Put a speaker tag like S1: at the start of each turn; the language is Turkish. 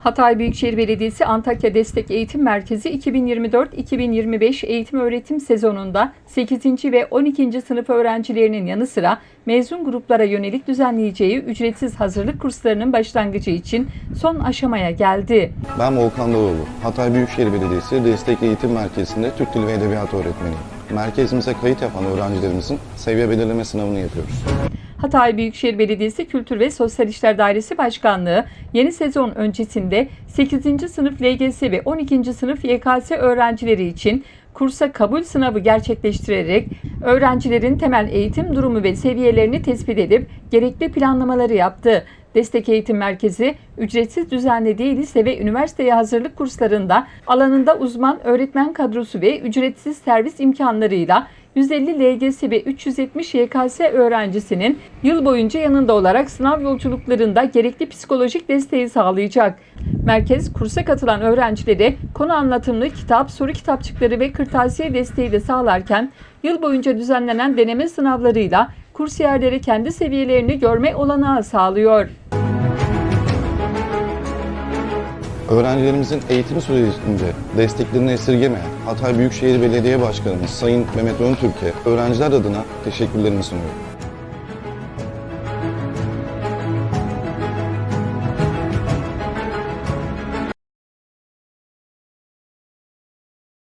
S1: Hatay Büyükşehir Belediyesi Antakya Destek Eğitim Merkezi 2024-2025 eğitim öğretim sezonunda 8. ve 12. sınıf öğrencilerinin yanı sıra mezun gruplara yönelik düzenleyeceği ücretsiz hazırlık kurslarının başlangıcı için son aşamaya geldi.
S2: Ben Volkan Dağoğlu. Hatay Büyükşehir Belediyesi Destek Eğitim Merkezi'nde Türk Dili ve Edebiyatı öğretmeniyim. Merkezimize kayıt yapan öğrencilerimizin seviye belirleme sınavını yapıyoruz.
S1: Hatay Büyükşehir Belediyesi Kültür ve Sosyal İşler Dairesi Başkanlığı yeni sezon öncesinde 8. sınıf LGS ve 12. sınıf YKS öğrencileri için kursa kabul sınavı gerçekleştirerek öğrencilerin temel eğitim durumu ve seviyelerini tespit edip gerekli planlamaları yaptı. Destek Eğitim Merkezi ücretsiz düzenlediği lise ve üniversiteye hazırlık kurslarında alanında uzman öğretmen kadrosu ve ücretsiz servis imkanlarıyla 150 LGS ve 370 YKS öğrencisinin yıl boyunca yanında olarak sınav yolculuklarında gerekli psikolojik desteği sağlayacak. Merkez kursa katılan öğrencilere konu anlatımlı kitap, soru kitapçıkları ve kırtasiye desteği de sağlarken yıl boyunca düzenlenen deneme sınavlarıyla kursiyerlere kendi seviyelerini görme olanağı sağlıyor.
S2: Öğrencilerimizin eğitim sürecince desteklerini esirgemeyen Hatay Büyükşehir Belediye Başkanımız Sayın Mehmet Öntürk'e öğrenciler adına teşekkürlerimi sunuyorum.